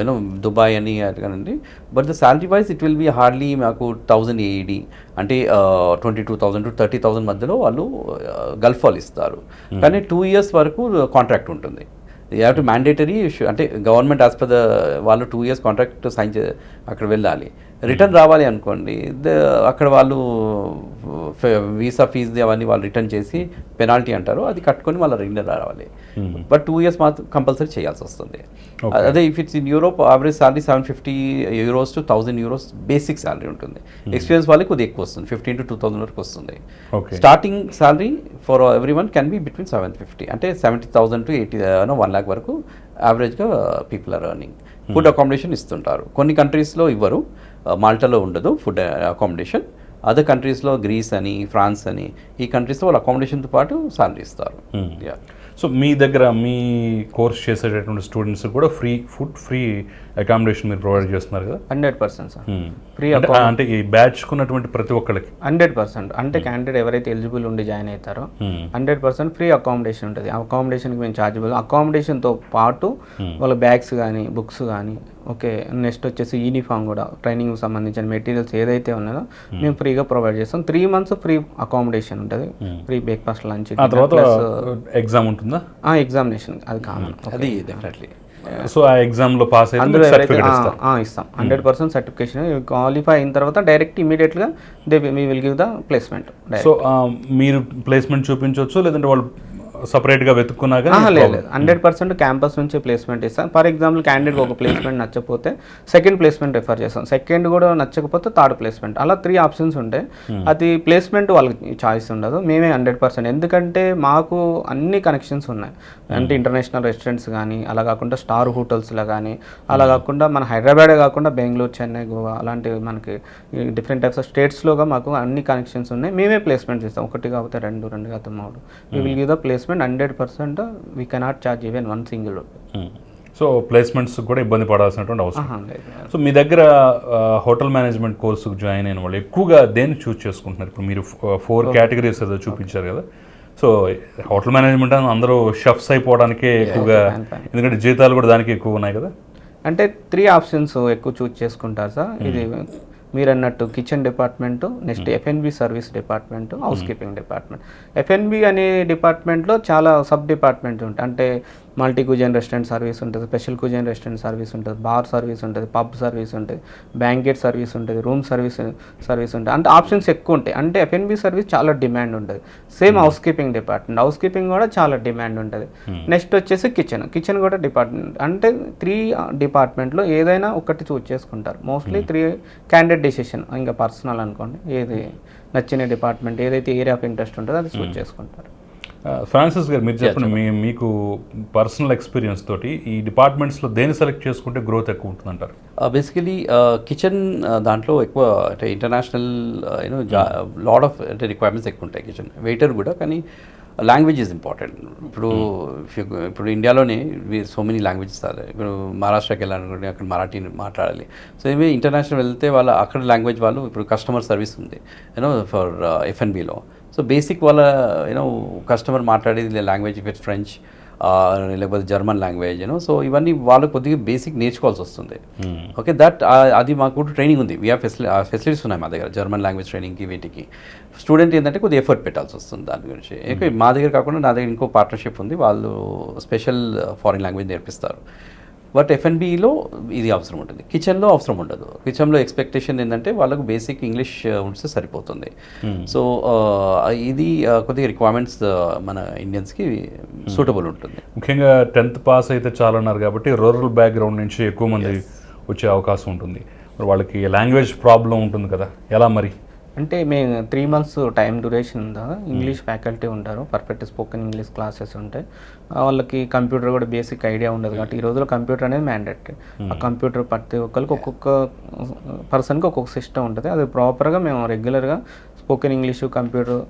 యూనో దుబాయ్ అని అట్లాగండి but the salary wise it will be hardly మాకు థౌజండ్ ఏఈడి అంటే twenty two thousand to thirty thousand మధ్యలో వాళ్ళు గల్ఫ్ వాళ్ళు ఇస్తారు. కానీ టూ ఇయర్స్ వరకు కాంట్రాక్ట్ ఉంటుంది. యూ హ్యావ్ టు మ్యాండేటరీ అంటే గవర్నమెంట్ యాజ్ పర్ ద వాళ్ళు టూ ఇయర్స్ కాంట్రాక్ట్ సైన్ చే అక్కడ వెళ్ళాలి. రిటర్న్ రావాలి అనుకోండి అక్కడ వాళ్ళు వీసా ఫీజు అవన్నీ వాళ్ళు రిటర్న్ చేసి పెనాల్టీ అంటారు అది కట్టుకొని వాళ్ళ రిటర్న్ రావాలి. బట్ టూ ఇయర్స్ మాత్రం కంపల్సరీ చేయాల్సి వస్తుంది. అదే if it's in Europe average salary seven fifty euros to thousand euros basic salary ఉంటుంది. ఎక్స్పీరియన్స్ వాళ్ళకి కొద్దిగా ఎక్కువ వస్తుంది ఫిఫ్టీన్ టు టూ థౌసండ్ వరకు వస్తుంది. Starting salary for every one can be between seven fifty అంటే seventy thousand to eighty one lakh వరకు యావరేజ్గా people are earning. Food accommodation ఇస్తుంటారు. కొన్ని కంట్రీస్లో ఇవ్వరు. మాల్టాలో ఉండదు ఫుడ్ అకామిడేషన్ అదర్ కంట్రీస్లో గ్రీస్ అని ఫ్రాన్స్ అని ఈ కంట్రీస్లో వాళ్ళు అకామిడేషన్తో పాటు సాలరీ ఇస్తారు. Hmm. సో మీ దగ్గర మీ కోర్స్ చేసేటటువంటి స్టూడెంట్స్ కూడా ఫ్రీ ఫుడ్ ఫ్రీ అకామిడేషన్ మీరు ప్రొవైడ్ చేస్తున్నారు కదా? Hundred percent sir Hmm. Free అంటే ఈ బ్యాచ్ కున్నటువంటి ప్రతి ఒక్కళ్ళకి? హండ్రెడ్ పర్సెంట్ అంటే క్యాండిడేట్ ఎవరైతే ఎలిజిబుల్ ఉండి జాయిన్ అవుతారో Hmm. Hundred percent free accommodation ఉంటుంది. అకామిడేషన్కి మేము ఛార్జబుల్ అకామిడేషన్తో పాటు వాళ్ళ బ్యాగ్స్ కానీ బుక్స్ కానీ ఓకే నెక్స్ట్ వచ్చేసి యూనిఫామ్ కూడా ట్రైనింగ్ సంబంధించిన మెటీరియల్స్ ఏదైతే ఉన్నదో మేము ఫ్రీగా ప్రొవైడ్ చేస్తాం. త్రీ మంత్స్ ఫ్రీ అకామిడేషన్ ఉంటుంది. ఫ్రీ బ్రేక్ఫాస్ట్ లంచ్ ఎగ్జామ్ ఉంటుందా? ఎగ్జామినేషన్ అది కామన్. అది డెఫినెట్లీ సో ఆ ఎగ్జామ్లో పాస్ అందులో ఇస్తాం. హండ్రెడ్ పర్సెంట్ సర్టిఫికేషన్ క్వాలిఫై అయిన తర్వాత డైరెక్ట్ ఇమీడియట్గా they me will give the placement so మీరు ప్లేస్మెంట్ చూపించవచ్చు లేదంటే వాళ్ళు separate గా వెతుక్కున్నా కానీ లేదు హండ్రెడ్ పర్సెంట్ క్యాంపస్ నుంచే ప్లేస్మెంట్ ఇస్తాం. ఫర్ ఎగ్జాంపుల్ క్యాండిడేట్ ఒక ప్లేస్మెంట్ నచ్చకపోతే సెకండ్ ప్లేస్మెంట్ రిఫర్ చేస్తాం. సెకండ్ కూడా నచ్చకపోతే థర్డ్ ప్లేస్మెంట్ అలా త్రీ ఆప్షన్స్ ఉంటాయి అది ప్లేస్మెంట్ వాళ్ళకి చాయిస్ ఉండదు. మేమే హండ్రెడ్ పర్సెంట్ ఎందుకంటే మాకు అన్ని కనెక్షన్స్ ఉన్నాయి. అంటే ఇంటర్నేషనల్ రెస్టారెంట్స్ కానీ అలా కాకుండా స్టార్ హోటల్స్లో కానీ అలా కాకుండా మన హైదరాబాదే కాకుండా బెంగళూరు చెన్నై గోవా అలాంటి మనకి డిఫరెంట్ టైప్స్ ఆఫ్ స్టేట్స్లోగా మాకు అన్ని కనెక్షన్స్ ఉన్నాయి. మేమే ప్లేస్మెంట్ ఇస్తాం ఒకటి కాకపోతే రెండు రెండు కాకపోతే మూడు. We will give the placement hundred percent we cannot charge even one single so placements కూడా ఇబ్బంది పడాల్సినటువంటి అవసరం. సో మీ దగ్గర హోటల్ మేనేజ్మెంట్ కోర్సుకు జాయిన్ అయిన వాళ్ళు ఎక్కువగా దేన్ని చూస్ చేసుకుంటున్నారు? ఇప్పుడు మీరు ఫోర్ కేటగిరీస్ ఏదో చూపించారు కదా. సో హోటల్ మేనేజ్మెంట్ అని అందరూ షెఫ్స్ అయిపోవడానికే ఎక్కువగా ఎందుకంటే జీతాలు కూడా దానికి ఎక్కువ ఉన్నాయి కదా. అంటే త్రీ ఆప్షన్స్ ఎక్కువ చూస్ చేసుకుంటారు సార్. ఇది మీరు అన్నట్టు kitchen department next F N B service department housekeeping department F N B అనే డిపార్ట్మెంట్లో చాలా సబ్ డిపార్ట్మెంట్స్ ఉంటాయి. అంటే మల్టీ కుజన్ రెస్టారెంట్ సర్వీస్ ఉంటుంది స్పెషల్ కుజన్ రెస్టారెంట్ సర్వీస్ ఉంటుంది బార్ సర్వీస్ ఉంటుంది పబ్ సర్వీస్ ఉంటుంది బ్యాంకెట్ సర్వీస్ ఉంటుంది రూమ్ సర్వీస్ సర్వీస్ ఉంటుంది. అంటే ఆప్షన్స్ ఎక్కువ ఉంటాయి. అంటే ఎఫ్ఎన్బి సర్వీస్ చాలా డిమాండ్ ఉంటుంది. Same housekeeping department. House keeping కూడా చాలా డిమాండ్ ఉంటుంది. నెక్స్ట్ వచ్చేసి కిచెన్. కిచెన్ కూడా డిపార్ట్మెంట్. అంటే త్రీ డిపార్ట్మెంట్లో ఏదైనా ఒకటి చూస్ చేసుకుంటారు. మోస్ట్లీ త్రీ క్యాండిడేట్ డెసిషన్ ఇంకా పర్సనల్ అనుకోండి. ఏది నచ్చిన డిపార్ట్మెంట్ ఏదైతే ఏరియా ఆఫ్ ఇంట్రెస్ట్ ఉంటుందో అది చూస్ చేసుకుంటారు. ఫ్రాన్సిస్ గారు మీరు చెప్పండి మీ మీకు పర్సనల్ ఎక్స్పీరియన్స్ తోటి ఈ డిపార్ట్మెంట్స్లో దేని సెలెక్ట్ చేసుకుంటే గ్రోత్ ఎక్కువ ఉంటుందంటారు? బేసికలీ కిచెన్ దాంట్లో ఎక్కువ అంటే international you know lot of అంటే రిక్వైర్మెంట్స్ ఎక్కువ ఉంటాయి కిచెన్ వెయిటర్ కూడా కానీ లాంగ్వేజ్ ఈజ్ ఇంపార్టెంట్ ఇప్పుడు you- ఇప్పుడు ఇండియాలోనే సో మెనీ లాంగ్వేజెస్ ఇప్పుడు మహారాష్ట్రకి వెళ్ళాలనుకుంటే అక్కడ మరాఠీ మాట్లాడాలి. సో ఏమి ఇంటర్నేషనల్ వెళ్తే వాళ్ళ అక్కడ లాంగ్వేజ్ వాళ్ళు ఇప్పుడు కస్టమర్ సర్వీస్ ఉంది యూనో ఫర్ ఎఫ్ఎన్బిలో సో బేసిక్ వాళ్ళ యూనో కస్టమర్ మాట్లాడేది లాంగ్వేజ్ విత్ ఫ్రెంచ్ లేకపోతే German language you know so ఇవన్నీ వాళ్ళు కొద్దిగా బేసిక్ నేర్చుకోవాల్సి వస్తుంది. ఓకే దట్ అది మాకు ట్రైనింగ్ ఉంది. వీ ఫెసిలి ఫెసిలిటీస్ ఉన్నాయి మా దగ్గర జర్మన్ లాంగ్వేజ్ ట్రైనింగ్కి వీటికి. స్టూడెంట్ ఏంటంటే కొద్దిగా ఎఫర్ట్ పెట్టాల్సి వస్తుంది దాని గురించి. ఎక్కువ మా దగ్గర కాకుండా నా దగ్గర ఇంకో పార్ట్నర్షిప్ ఉంది. వాళ్ళు స్పెషల్ ఫారిన్ లాంగ్వేజ్ నేర్పిస్తారు. బట్ ఎఫ్ఎన్బిలో ఇది అవసరం ఉంటుంది. కిచెన్లో అవసరం ఉండదు. కిచెన్లో ఎక్స్పెక్టేషన్ ఏంటంటే వాళ్ళకు బేసిక్ ఇంగ్లీష్ ఉంటే సరిపోతుంది. సో ఇది కొద్దిగా రిక్వైర్మెంట్స్ మన ఇండియన్స్కి సూటబుల్ ఉంటుంది. ముఖ్యంగా టెన్త్ పాస్ అయితే చాలన్నారు కాబట్టి రూరల్ బ్యాక్గ్రౌండ్ నుంచి ఎక్కువ మంది వచ్చే అవకాశం ఉంటుంది. మరి వాళ్ళకి లాంగ్వేజ్ ప్రాబ్లం ఉంటుంది కదా? ఎలా మరి? అంటే మేము త్రీ మంత్స్ టైం డ్యూరేషన్ ఉందా? ఇంగ్లీష్ ఫ్యాకల్టీ ఉంటారు. పర్ఫెక్ట్ స్పోకెన్ ఇంగ్లీష్ క్లాసెస్ ఉంటాయి. వాళ్ళకి కంప్యూటర్ కూడా బేసిక్ ఐడియా ఉండదు కాబట్టి ఈ రోజుల్లో కంప్యూటర్ అనేది మ్యాండేటరీ ఆ కంప్యూటర్ ప్రతి ఒక్కరికి ఒక్కొక్క పర్సన్కి ఒక్కొక్క సిస్టమ్ ఉంటుంది. అది ప్రాపర్గా మేము రెగ్యులర్గా స్పోకెన్ ఇంగ్లీషు కంప్యూటర్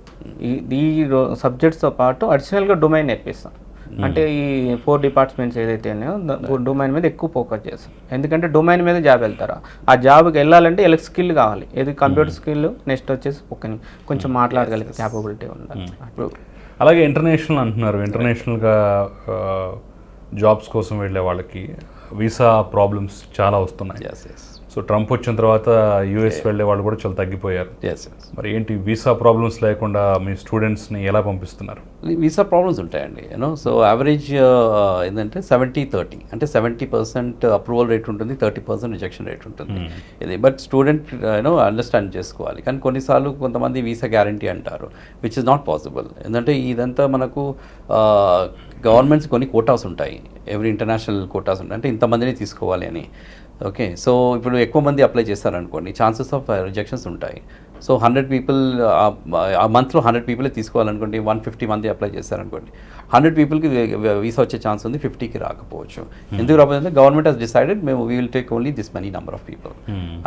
ఈ ఈ సబ్జెక్ట్స్తో పాటు అడిషనల్గా డొమైన్ నేర్పిస్తాం. అంటే ఈ ఫోర్ డిపార్ట్మెంట్స్ ఏదైతే ఉన్నాయో డొమైన్ మీద ఎక్కువ ఫోకస్ చేస్తాం ఎందుకంటే డొమైన్ మీద జాబ్ వెళ్తారా? ఆ జాబ్కి వెళ్ళాలంటే వీళ్ళకి స్కిల్ కావాలి. ఏది కంప్యూటర్ స్కిల్ నెక్స్ట్ వచ్చేసి స్పోకెన్ కొంచెం మాట్లాడగలిగే క్యాపబిలిటీ ఉండాలి. ఇప్పుడు అలాగే ఇంటర్నేషనల్ అంటున్నారు. ఇంటర్నేషనల్గా జాబ్స్ కోసం వెళ్ళే వాళ్ళకి వీసా ప్రాబ్లమ్స్ చాలా వస్తున్నాయి. సో ట్రంప్ వచ్చిన తర్వాత యూఎస్ వెళ్ళే వాళ్ళు కూడా చాలా తగ్గిపోయారు. మరి ఏంటి వీసా ప్రాబ్లమ్స్ లేకుండా మీ స్టూడెంట్స్ని ఎలా పంపిస్తున్నారు? వీసా ప్రాబ్లమ్స్ ఉంటాయండి యూనో సో యావరేజ్ ఏంటంటే సెవెంటీ థర్టీ అంటే సెవెంటీ పర్సెంట్ అప్రూవల్ రేట్ ఉంటుంది థర్టీ పర్సెంట్ రిజెక్షన్ రేట్ ఉంటుంది. ఇది బట్ స్టూడెంట్ యూనో అండర్స్టాండ్ చేసుకోవాలి. కానీ కొన్నిసార్లు కొంతమంది వీసా గ్యారంటీ అంటారు విచ్ ఇస్ నాట్ పాసిబుల్ ఎందుకంటే ఇదంతా మనకు గవర్నమెంట్స్ కొన్ని కోటాస్ ఉంటాయి. ఎవ్రీ ఇంటర్నేషనల్ కోటాస్ ఉంటాయి. అంటే ఇంతమందిని తీసుకోవాలి అని. ఓకే సో ఇప్పుడు ఎక్కువ మంది అప్లై చేస్తారనుకోండి ఛాన్సెస్ ఆఫ్ రిజెక్షన్స్ ఉంటాయి. సో హండ్రెడ్ పీపుల్ ఆ మంత్లో హండ్రెడ్ పీపుల్ తీసుకోవాలనుకోండి వన్ ఫిఫ్టీ మంది అప్లై చేస్తారనుకోండి హండ్రెడ్ పీపుల్కి వీసా వచ్చే ఛాన్స్ ఉంది ఫిఫ్టీకి రాకపోవచ్చు. ఎందుకు రాకపోతే గవర్నమెంట్ హెస్ డిసైడెడ్ మేము we will take only this many number of people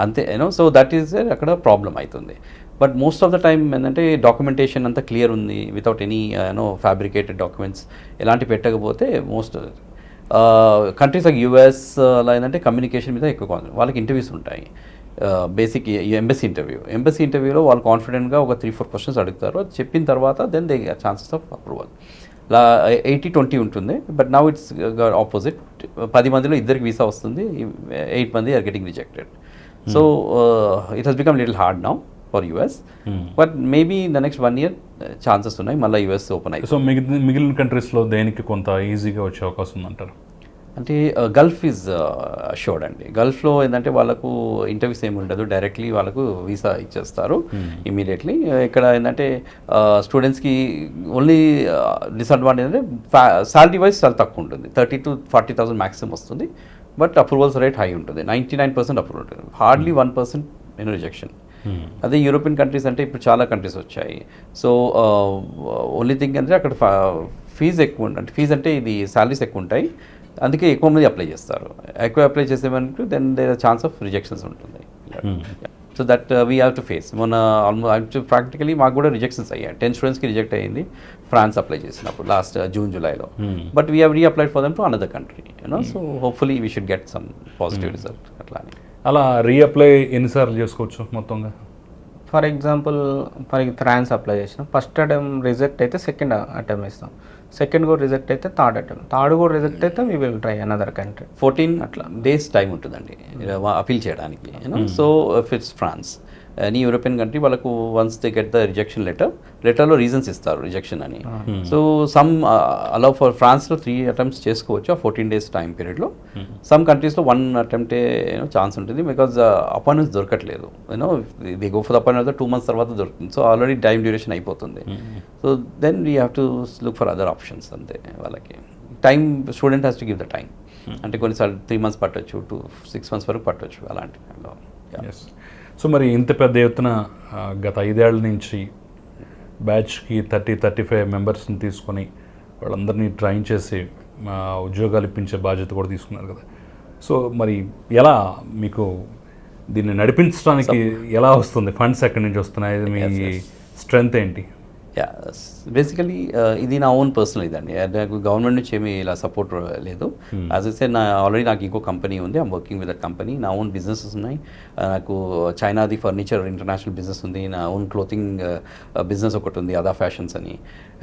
అంతే you know so that is అక్కడ ప్రాబ్లం అవుతుంది but most of the time ఏంటంటే డాక్యుమెంటేషన్ అంతా క్లియర్ ఉంది without any you know fabricated documents ఎలాంటి పెట్టకపోతే most countries like US అలా ఏంటంటే కమ్యూనికేషన్ మీద ఎక్కువ కాన్సన్ వాళ్ళకి ఇంటర్వ్యూస్ ఉంటాయి. బేసిక్ ఎంబసీ ఇంటర్వ్యూ ఎంబసీ ఇంటర్వ్యూలో వాళ్ళు కాన్ఫిడెంట్గా ఒక త్రీ ఫోర్ క్వశ్చన్స్ అడుగుతారు. అది చెప్పిన తర్వాత then they chances of approval law eighty twenty ఉంటుంది. బట్ నౌ ఇట్స్ ఆపోజిట్ పది మందిలో ఇద్దరికి వీసా వస్తుంది. ఎయిట్ మంది are getting rejected so it has become little hard now for US but maybe the next one year chances ఉన్నాయి. మళ్ళీ US open అయ్యి so మిగిలిన మిగిలిన కంట్రీస్లో దేనికి కొంత ఈజీగా వచ్చే అవకాశం ఉందంటారు? అంటే గల్ఫ్ ఈజ్ షోర్డ్ అండి. గల్ఫ్లో ఏంటంటే వాళ్ళకు ఇంటర్వ్యూస్ ఏమి ఉండదు. డైరెక్ట్లీ వాళ్ళకు వీసా ఇచ్చేస్తారు. ఇమీడియట్లీ ఇక్కడ ఏంటంటే స్టూడెంట్స్కి ఓన్లీ డిసడ్వాంటేజ్ అంటే శాలరీ వైజ్ చాలా తక్కువ ఉంటుంది. Thirty to forty thousand maximum వస్తుంది. బట్ అప్రూవల్స్ రేట్ హై ఉంటుంది. నైంటీ నైన్ పర్సెంట్ అప్రూవల్ ఉంటుంది హార్డ్లీ వన్ పర్సెంట్ నేను రిజెక్షన్ అదే యూరోపియన్ కంట్రీస్ అంటే ఇప్పుడు చాలా కంట్రీస్ వచ్చాయి. సో ఓన్లీ థింగ్ అంటే అక్కడ ఫీజు ఎక్కువ ఉంటుంది అంటే ఫీజు అంటే ఇది శాలరీస్ ఎక్కువ ఉంటాయి. అందుకే ఎక్కువ మంది అప్లై చేస్తారు. ఎక్కువ apply చేసేమంటూ then there chance of rejections ఉంటుంది. So that we have to face మొన్న ఆల్మోస్ట్ ప్రాక్టికలీ మాకు కూడా రిజెక్షన్స్ అయ్యాయి. టెన్ స్టూడెంట్స్కి రిజెక్ట్ అయ్యింది. ఫ్రాన్స్ అప్లై చేసినప్పుడు లాస్ట్ జూన్ జూలైలో but we have reapplied for them to another country you know so hopefully we should get some positive result అట్లా అని అలా రీఅప్లై ఎన్నిసార్లు చేసుకోవచ్చు మొత్తంగా? For example for France apply చేసిన ఫస్ట్ అటెంప్ రిజెక్ట్ అయితే సెకండ్ అటెంప్ ఇస్తాం సెకండ్ కూడా రిజెక్ట్ అయితే థర్డ్ అటెంప్ థర్డ్ కూడా రిజెక్ట్ అయితే we will try another country fourteen అట్లా డేస్ టైం ఉంటుందండి. అపీల్ చేయడానికి you know so if it's France any European country వాళ్ళకు once they get the rejection letter లెటర్లో రీజన్స్ ఇస్తారు రిజెక్షన్ అని. సో సమ్ అలౌ ఫర్ ఫ్రాన్స్లో three attempts చేసుకోవచ్చు ఆ ఫోర్టీన్ డేస్ టైం పీరియడ్లో సమ్ కంట్రీస్లో వన్ అటెంప్టే యూనో ఛాన్స్ ఉంటుంది బికాజ్ అపాయింట్మెంట్స్ దొరకట్లేదు. You know the go for appointment two months తర్వాత దొరుకుతుంది. సో ఆల్రెడీ టైం డ్యూరేషన్ అయిపోతుంది. So then we have to look for other options అంతే వాళ్ళకి. Time student has to give the time అంటే కొన్నిసార్లు three months పట్టొచ్చు two six months వరకు పట్టొచ్చు అలాంటి ఎస్ సో మరి ఇంత పెద్ద ఎత్తున గత ఐదేళ్ళ నుంచి బ్యాచ్కి థర్టీ థర్టీ ఫైవ్ మెంబర్స్ని తీసుకొని వాళ్ళందరినీ ట్రైన్ చేసి ఉద్యోగాలు ఇప్పించే బాధ్యత కూడా తీసుకున్నారు కదా. సో మరి ఎలా మీకు దీన్ని నడిపించడానికి ఎలా వస్తుంది? ఫండ్స్ ఎక్కడి నుంచి వస్తున్నాయి? మీ స్ట్రెంగ్త్ ఏంటి? బేసికలీ uh, ఇది నా ఓన్ పర్సనల్ ఇదండి. నాకు గవర్నమెంట్ నుంచి ఏమీ ఇలా సపోర్ట్ లేదు. యాజ్ అయితే నా ఆల్రెడీ నాకు ఇంకో కంపెనీ ఉంది. I'm working with that company నా ఓన్ బిజినెసెస్ ఉన్నాయి. Uh, నాకు చైనాది ఫర్నిచర్ ఇంటర్నేషనల్ బిజినెస్ ఉంది. నా ఓన్ క్లోతింగ్ బిజినెస్ ఒకటి ఉంది. అదా ఫ్యాషన్స్ అని.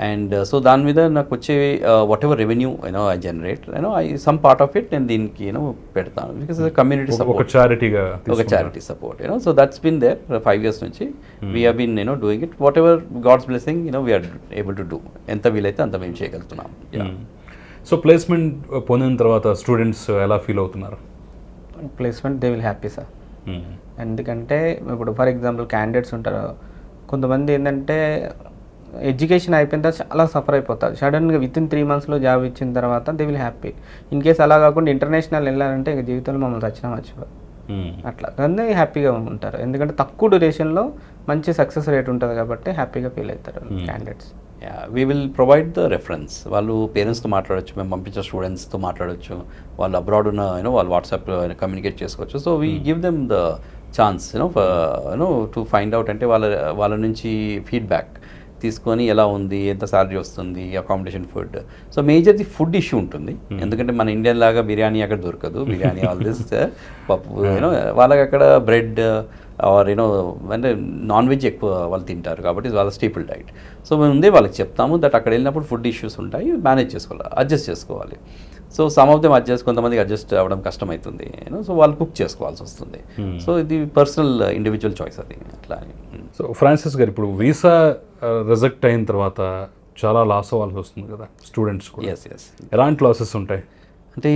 అండ్ సో దాని మీద నాకు వచ్చే whatever revenue you know I generate you know I some part of it నేను దీనికి యూనో పెడతాను. బికాస్ కమ్యూనిటీ సపోర్ట్ చారిటీగా ఒక charity support you know so that's been there five years నుంచి. We been you know doing it whatever God's blessing you know we are able to do ఎంత వీలైతే అంత మేము చేయగలుగుతున్నాం. సో ప్లేస్మెంట్ పొందిన తర్వాత స్టూడెంట్స్ ఎలా ఫీల్ అవుతున్నారు? Placement they will happy sir ఎందుకంటే ఇప్పుడు ఫర్ ఎగ్జాంపుల్ క్యాండిడేట్స్ ఉంటారు. కొంతమంది ఏంటంటే ఎడ్యుకేషన్ అయిపోయిన తర్వాత చాలా సఫర్ అయిపోతారు. సడన్గా విత్ ఇన్ త్రీ మంత్స్లో జాబ్ ఇచ్చిన తర్వాత they will happy. In case అలా కాకుండా ఇంటర్నేషనల్ వెళ్ళాలంటే ఇక జీవితంలో మమ్మల్ని వచ్చినా మర్చిపోరు. అట్లా. కానీ హ్యాపీగా ఉంటారు. ఎందుకంటే తక్కువ డ్యూరేషన్లో మంచి సక్సెస్ రేట్ ఉంటుంది కాబట్టి హ్యాపీగా ఫీల్ అవుతారు candidates. We will provide the reference. వాళ్ళు పేరెంట్స్తో మాట్లాడొచ్చు మేము పంపించే స్టూడెంట్స్తో మాట్లాడొచ్చు వాళ్ళు అబ్రాడ్ ఉన్న యూనో వాళ్ళు వాట్సాప్లో కమ్యూనికేట్ చేసుకోవచ్చు. So we give them the chance you know you know to find out అంటే వాళ్ళ వాళ్ళ నుంచి ఫీడ్బ్యాక్. తీసుకొని ఎలా ఉంది ఎంత శాలరీ వస్తుంది అకామిడేషన్ ఫుడ్ సో మేజర్ది ఫుడ్ ఇష్యూ ఉంటుంది. ఎందుకంటే మన ఇండియన్ లాగా బిర్యానీ అక్కడ దొరకదు. Biryani all this pappu you know వాళ్ళకి అక్కడ బ్రెడ్ ఆర్ యూనో అంటే నాన్ వెజ్ ఎక్కువ వాళ్ళు తింటారు కాబట్టి వాళ్ళ స్టేపుల్ డైట్ సో మేము ముందే వాళ్ళకి చెప్తాము దట్ అక్కడ వెళ్ళినప్పుడు ఫుడ్ ఇష్యూస్ ఉంటాయి మేనేజ్ చేసుకోవాలి అడ్జస్ట్ చేసుకోవాలి. So some of them adjust కొంతమందికి అడ్జస్ట్ అవ్వడం కష్టమవుతుంది సో వాళ్ళు కుక్ చేసుకోవాల్సి వస్తుంది. సో ఇది పర్సనల్ ఇండివిజువల్ చాయిస్ అది. అట్లా. సో ఫ్రాన్సిస్ గారు ఇప్పుడు వీసా రిజెక్ట్ అయిన తర్వాత చాలా లాస్ అవ్వాల్సి వస్తుంది కదా స్టూడెంట్స్ ఎస్ ఎస్ ఎలాంటి లాసెస్ ఉంటాయి? అంటే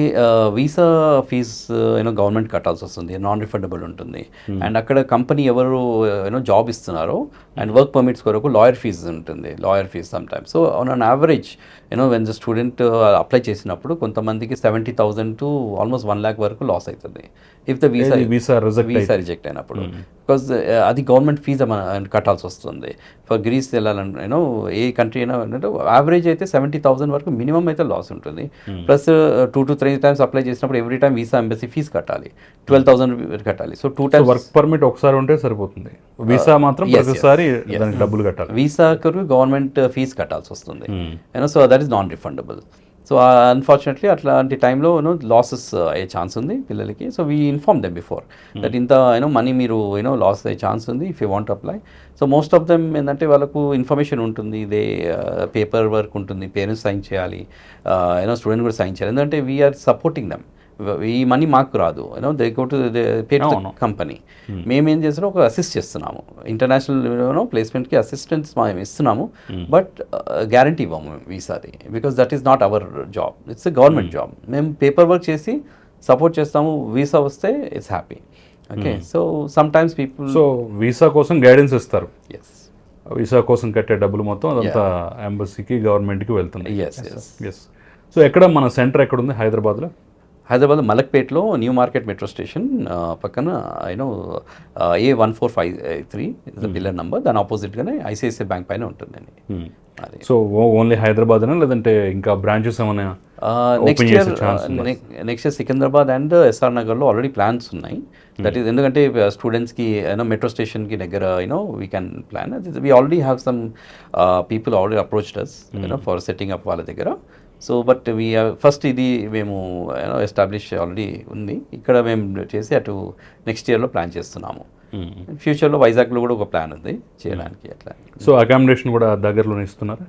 visa fee you know government కట్టాల్సి వస్తుంది. నాన్ రిఫండబుల్ ఉంటుంది అండ్ అక్కడ కంపెనీ ఎవరు యూనో జాబ్ ఇస్తున్నారో అండ్ వర్క్ పర్మిట్స్ కొరకు లాయర్ ఫీజ్ ఉంటుంది. Lawyer fee sometimes so on an average you know when the student apply చేసినప్పుడు కొంతమందికి seventy thousand to almost one lakh వరకు లాస్ అవుతుంది. If the visa visa reject visa reject అయినప్పుడు. Because అది government fees కట్టాల్సి వస్తుంది. For Greece వెళ్ళాలంటే you know ఏ కంట్రీ అయినా అంటే యావరేజ్ అయితే సెవెంటీ థౌసండ్ వరకు మినిమం అయితే లాస్ ఉంటుంది. Plus two to three times apply చేసినప్పుడు every time visa embassy fee కట్టాలి. ట్వెల్వ్ థౌసండ్ కట్టాలి. So two times work permit ఒకసారి ఉంటే సరిపోతుంది. వీసా మాత్రం Uh, yes. ప్రతిసారి డబ్బులు కట్టాలి. వీసా కొరకు గవర్నమెంట్ ఫీజ్ కట్టాల్సి వస్తుంది. Hmm. So that is non refundable so unfortunately అట్లాంటి టైంలో యూనో లాసెస్ అయ్యే ఛాన్స్ ఉంది పిల్లలకి. So we inform them before that ఇంత యూనో మనీ మీరు యూనో లాస్ అయ్యే ఛాన్స్ ఉంది if you want apply so most of them ఏంటంటే వాళ్ళకు ఇన్ఫర్మేషన్ ఉంటుంది. ఇదే పేపర్ వర్క్ ఉంటుంది. పేరెంట్స్ సైన్ చేయాలి. యూనో స్టూడెంట్ కూడా సైన్ చేయాలి. ఎందుకంటే వీఆర్ సపోర్టింగ్ దెమ్ ఈ మనీ మాకు రాదు. You know they go to pay. Company మేము ఏం చేస్తున్నాం? ఒక అసిస్ట్ చేస్తున్నాము. ఇంటర్నేషనల్ ప్లేస్మెంట్కి అసిస్టెన్స్ మేము ఇస్తున్నాము. బట్ గ్యారంటీ ఇవ్వము వీసాది. Because that is not our job it's government job మేము పేపర్ వర్క్ చేసి సపోర్ట్ చేస్తాము. వీసా వస్తే it's happy okay so sometimes people so visa కోసం గైడెన్స్ ఇస్తారు. ఎస్ వీసా కోసం కట్టే డబ్బులు మొత్తం అదంతా ఎంబసీకి గవర్నమెంట్కి వెళ్తుంది ఎస్ ఎస్ ఎస్ సో ఎక్కడ మన సెంటర్ ఎక్కడ ఉంది హైదరాబాద్లో? హైదరాబాద్ మలక్పేట్లో న్యూ మార్కెట్ మెట్రో స్టేషన్ పక్కన you know A one four five three the pillar number దాని ఆపోజిట్గానే ఐసిఐసిఐ బ్యాంక్ పైన ఉంటుందండి. అది. సో ఓన్లీ హైదరాబాదేనా లేదంటే ఇంకా బ్రాంచెస్ ఏమైనా next year next year Secunderabad and S R నగర్లో ఆల్రెడీ ప్లాన్స్ ఉన్నాయి. దట్ ఈస్ ఎందుకంటే స్టూడెంట్స్కి యూనో మెట్రో స్టేషన్కి దగ్గర you know we can plan we already have some people already approached us you know for setting up వాళ్ళ దగ్గర. So but we first ఇది మేము యూనో ఎస్టాబ్లిష్ ఆల్రెడీ ఉంది. ఇక్కడ మేము చేసి అటు నెక్స్ట్ ఇయర్లో ప్లాన్ చేస్తున్నాము. ఫ్యూచర్లో వైజాగ్లో కూడా ఒక ప్లాన్ ఉంది చేయడానికి అట్లా. సో అకామిడేషన్ కూడా దగ్గరలోనే ఇస్తున్నారా?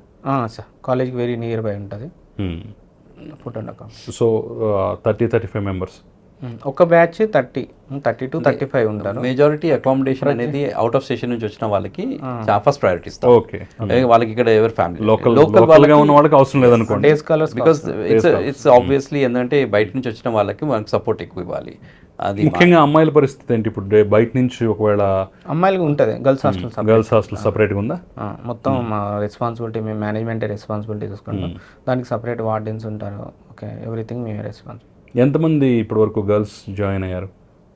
సార్ కాలేజ్కి వెరీ నియర్ బై ఉంటుంది. Food and account so thirty thirty five members ఒక batch thirty thirty to thirty five ఉంటారు. మెజారిటీ అకామిడేషన్ అనేది అవుట్ ఆఫ్ స్టేషన్ నుంచి వచ్చిన వాళ్ళకి ఫస్ట్ ప్రయారిటీ ఇస్తాం. ఓకే వాళ్ళకి ఇక్కడ ఎవరు ఫ్యామిలీ లోకల్ లోకల్గా ఉన్న వాళ్ళకి అవసరం లేదనుకోండి callers because it's it's obviously ఏంటంటే బయట నుంచి వచ్చిన వాళ్ళకి మనకి సపోర్ట్ ఎక్కువ ఇవ్వాలి. అది ముఖ్యంగా అమ్మాయిల పరిస్థితి ఏంటి ఇప్పుడు? డే- బయట నుంచి ఒకవేళ అమ్మాయిలకి ఉంటుంది. గర్ల్స్ హాస్టల్ గర్ల్స్ హాస్టల్ సపరేట్గా ఉందా? మొత్తం మా రెస్పాన్సిబిలిటీ మేము మేనేజ్మెంట్ రెస్పాన్సిబిలిటీ తీసుకుంటాం దానికి సపరేట్ వార్డెన్స్ ఉంటారు. ఓకే ఎవ్రీథింగ్ మేమే రెస్పాన్సిబుల్ ఎంతమంది ఇప్పటి వరకు గర్ల్స్ జాయిన్ అయ్యారు?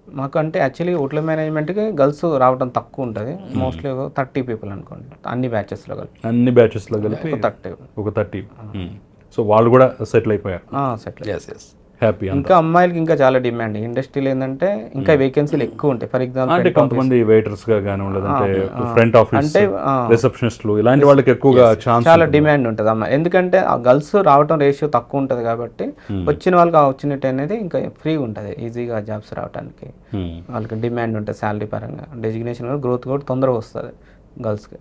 మాకు అంటే యాక్చువల్లీ హోటల్ మేనేజ్మెంట్కి గర్ల్స్ రావడం తక్కువ ఉంటుంది. మోస్ట్లీ థర్టీ పీపుల్ అనుకోండి. అన్ని బ్యాచెస్లో కలిపి. అన్ని బ్యాచెస్లో కలిపి థర్టీ. ఒక థర్టీ. సో వాళ్ళు కూడా సెటిల్ అయిపోయారు. సెటిల్ ఎస్ ఎస్ హ్యాపీ ఇంకా అమ్మాయిలకి ఇంకా చాలా డిమాండ్ ఇండస్ట్రీలో ఏంటంటే ఇంకా వేకెన్సీలు ఎక్కువ ఉంటాయి. ఫర్ అంటే ఎగ్జాంపుల్ కొంతమంది వెయిటర్స్గా కానీ లేదంటే ఫ్రంట్ ఆఫీస్ అంటే. రిసెప్షనిస్టులు ఇలాంటి వాళ్ళకి ఎక్కువగా ఛాన్స్ చాలా డిమాండ్ ఉంటుంది అమ్మాయి ఎందుకంటే ఆ గర్ల్స్ రావటం రేషియో తక్కువ ఉంటుంది కాబట్టి వచ్చిన వాళ్ళకి ఆపర్చునిటీ అనేది ఇంకా ఫ్రీగా ఉంటుంది. ఈజీగా జాబ్స్ రావడానికి వాళ్ళకి డిమాండ్ ఉంటుంది శాలరీ పరంగా. డెసిగ్నేషన్ గ్రోత్ కూడా తొందరగా వస్తుంది గర్ల్స్కి